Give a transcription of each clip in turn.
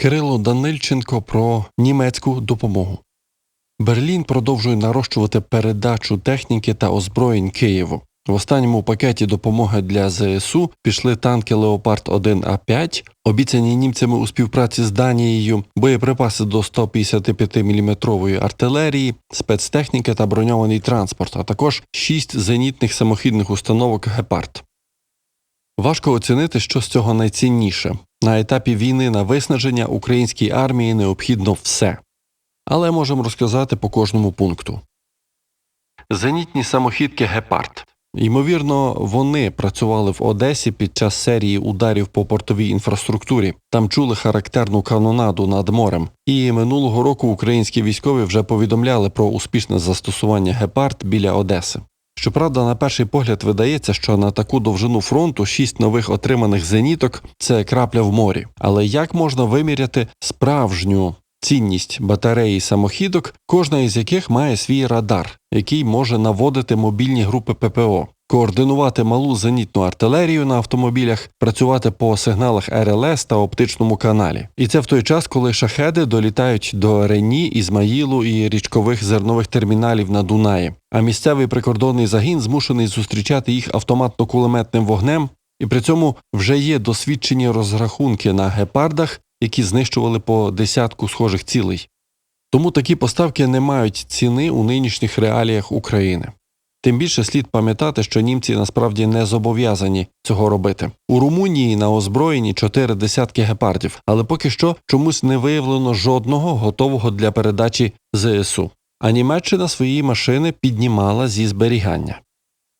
Кирило Данильченко про німецьку допомогу. Берлін продовжує нарощувати передачу техніки та озброєнь Києву. В останньому пакеті допомоги для ЗСУ пішли танки Леопард 1 А 5 обіцяні німцями у співпраці з Данією, боєприпаси до 155 мм артилерії, спецтехніка та броньований транспорт, а також 6 зенітних самохідних установок Гепард. Важко оцінити, що з цього найцінніше. На етапі війни на виснаження українській армії необхідно все. Але можемо розказати по кожному пункту. Зенітні самохідки Гепард. Ймовірно, вони працювали в Одесі під час серії ударів по портовій інфраструктурі. Там чули характерну канонаду над морем. І минулого року українські військові вже повідомляли про успішне застосування гепард біля Одеси. Щоправда, на перший погляд видається, що на таку довжину фронту шість нових отриманих зеніток це крапля в морі. Але як можна виміряти справжню цінність батареї самохідок, кожна із яких має свій радар, який може наводити мобільні групи ППО, координувати малу зенітну артилерію на автомобілях, працювати по сигналах РЛС та оптичному каналі. І це в той час, коли шахеди долітають до Рені, Ізмаїлу і річкових зернових терміналів на Дунаї. А місцевий прикордонний загін змушений зустрічати їх автоматно-кулеметним вогнем. І при цьому вже є досвідчені розрахунки на гепардах, які знищували по десятку схожих цілей. Тому такі поставки не мають ціни у нинішніх реаліях України. Тим більше слід пам'ятати, що німці насправді не зобов'язані цього робити. У Румунії на озброєнні чотири десятки гепардів, але поки що чомусь не виявлено жодного готового для передачі ЗСУ. А Німеччина свої машини піднімала зі зберігання.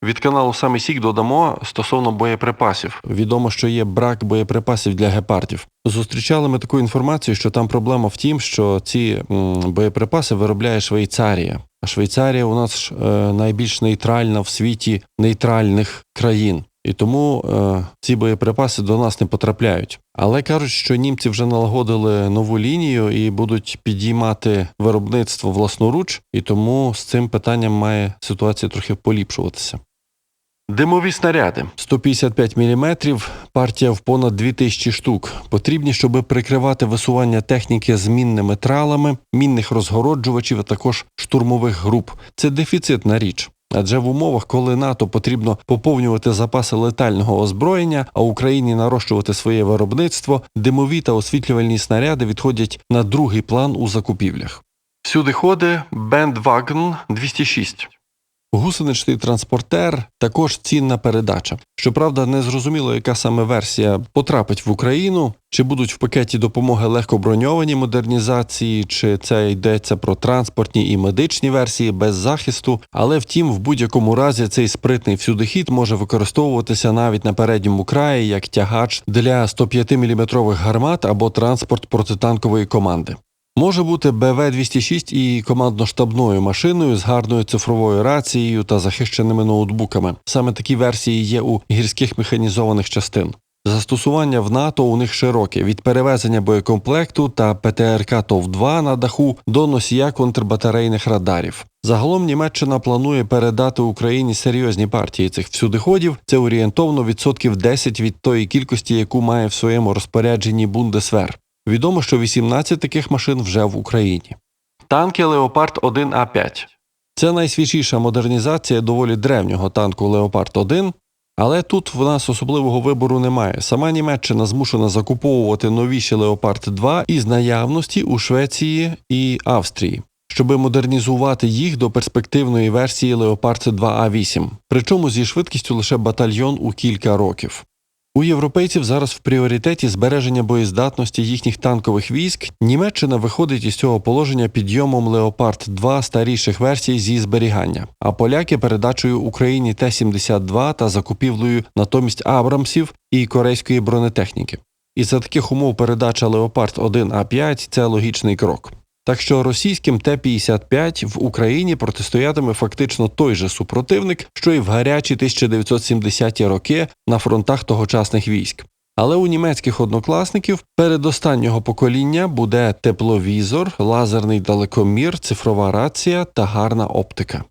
Від каналу Саме Сік додамо стосовно боєприпасів. Відомо, що є брак боєприпасів для гепардів. Зустрічали ми таку інформацію, що там проблема в тім, що ці м, боєприпаси виробляє Швейцарія. Швейцарія у нас е, найбільш нейтральна в світі нейтральних країн. І тому е, ці боєприпаси до нас не потрапляють. Але кажуть, що німці вже налагодили нову лінію і будуть підіймати виробництво власноруч, і тому з цим питанням має ситуація трохи поліпшуватися. Димові снаряди 155 мм, партія в понад 2000 штук. Потрібні, щоб прикривати висування техніки з мінними тралами, мінних розгороджувачів, а також штурмових груп. Це дефіцитна річ. Адже в умовах, коли НАТО потрібно поповнювати запаси летального озброєння, а Україні нарощувати своє виробництво, димові та освітлювальні снаряди відходять на другий план у закупівлях. Всюди ходи Bandwagon 206. Гусеничний транспортер також цінна передача. Щоправда, не зрозуміло, яка саме версія потрапить в Україну, чи будуть в пакеті допомоги легкоброньовані модернізації, чи це йдеться про транспортні і медичні версії без захисту. Але втім, в будь-якому разі цей спритний всюдихід може використовуватися навіть на передньому краї як тягач для 105-мм гармат або транспорт протитанкової команди. Може бути БВ-206 і командно-штабною машиною з гарною цифровою рацією та захищеними ноутбуками. Саме такі версії є у гірських механізованих частин. Застосування в НАТО у них широке від перевезення боєкомплекту та ПТРК ТОВ-2 на даху до носія контрбатарейних радарів. Загалом Німеччина планує передати Україні серйозні партії цих всюдиходів. Це орієнтовно відсотків 10 від тої кількості, яку має в своєму розпорядженні Бундесвер. Відомо, що 18 таких машин вже в Україні. Танки Леопард 1 А 5 Це найсвіжіша модернізація доволі древнього танку Леопард 1 але тут в нас особливого вибору немає. Сама Німеччина змушена закуповувати новіші Леопард 2 із наявності у Швеції і Австрії, щоб модернізувати їх до перспективної версії Леопард 2 А 8 причому зі швидкістю лише батальйон у кілька років. У європейців зараз в пріоритеті збереження боєздатності їхніх танкових військ. Німеччина виходить із цього положення підйомом Леопард 2 старіших версій зі зберігання, а поляки передачею Україні Т-72 та закупівлею натомість Абрамсів і корейської бронетехніки. І за таких умов передача Леопард 1 А 5 це логічний крок. Так що російським Т-55 в Україні протистоятиме фактично той же супротивник, що й в гарячі 1970-ті роки на фронтах тогочасних військ. Але у німецьких однокласників передостаннього покоління буде тепловізор, лазерний далекомір, цифрова рація та гарна оптика.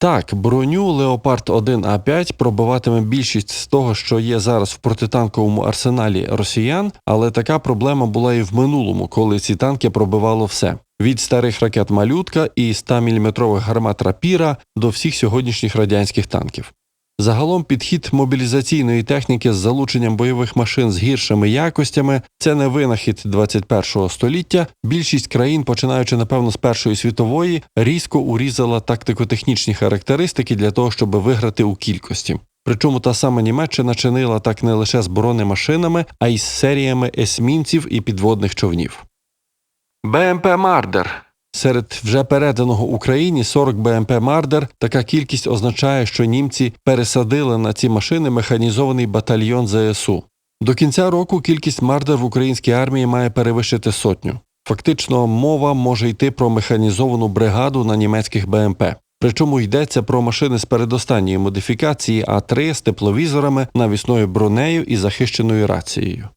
Так, броню Леопард 1 А5 пробиватиме більшість з того, що є зараз в протитанковому арсеналі росіян, але така проблема була і в минулому, коли ці танки пробивало все. Від старих ракет малютка і 100-мм гармат рапіра до всіх сьогоднішніх радянських танків. Загалом підхід мобілізаційної техніки з залученням бойових машин з гіршими якостями це не винахід 21-го століття. Більшість країн, починаючи напевно з Першої світової, різко урізала тактико-технічні характеристики для того, щоб виграти у кількості. Причому та сама Німеччина чинила так не лише з бронемашинами, а й з серіями есмінців і підводних човнів. БМП Мардер Серед вже переданого Україні 40 БМП Мардер така кількість означає, що німці пересадили на ці машини механізований батальйон ЗСУ. До кінця року кількість Мардер в українській армії має перевищити сотню. Фактично, мова може йти про механізовану бригаду на німецьких БМП. Причому йдеться про машини з передостанньої модифікації А3 з тепловізорами, навісною бронею і захищеною рацією.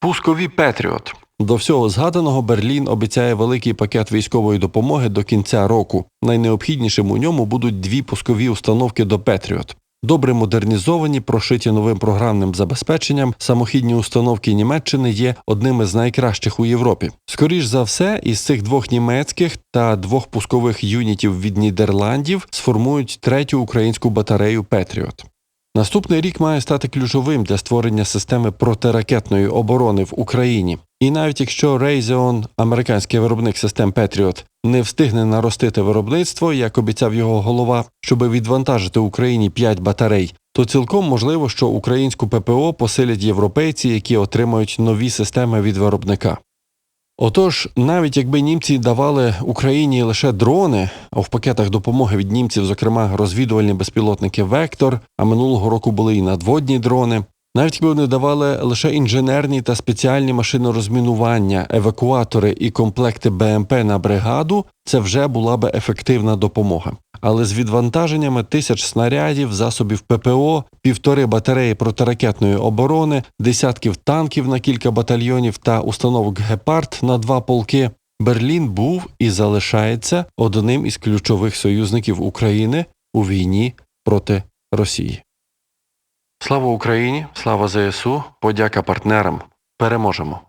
Пускові Петріот. До всього згаданого Берлін обіцяє великий пакет військової допомоги до кінця року. Найнеобхіднішим у ньому будуть дві пускові установки до Петріот. Добре модернізовані, прошиті новим програмним забезпеченням, самохідні установки Німеччини є одними з найкращих у Європі. Скоріш за все, із цих двох німецьких та двох пускових юнітів від Нідерландів сформують третю українську батарею Петріот. Наступний рік має стати ключовим для створення системи протиракетної оборони в Україні. І навіть якщо Raytheon, американський виробник систем Patriot, не встигне наростити виробництво, як обіцяв його голова, щоб відвантажити Україні 5 батарей, то цілком можливо, що українську ППО посилять європейці, які отримають нові системи від виробника. Отож, навіть якби німці давали Україні лише дрони, а в пакетах допомоги від німців, зокрема розвідувальні безпілотники Вектор, а минулого року були і надводні дрони, навіть якби вони давали лише інженерні та спеціальні машини розмінування, евакуатори і комплекти БМП на бригаду, це вже була би ефективна допомога. Але з відвантаженнями тисяч снарядів, засобів ППО, півтори батареї протиракетної оборони, десятків танків на кілька батальйонів та установок Гепард на два полки, Берлін був і залишається одним із ключових союзників України у війні проти Росії. Слава Україні! Слава ЗСУ! Подяка партнерам! Переможемо!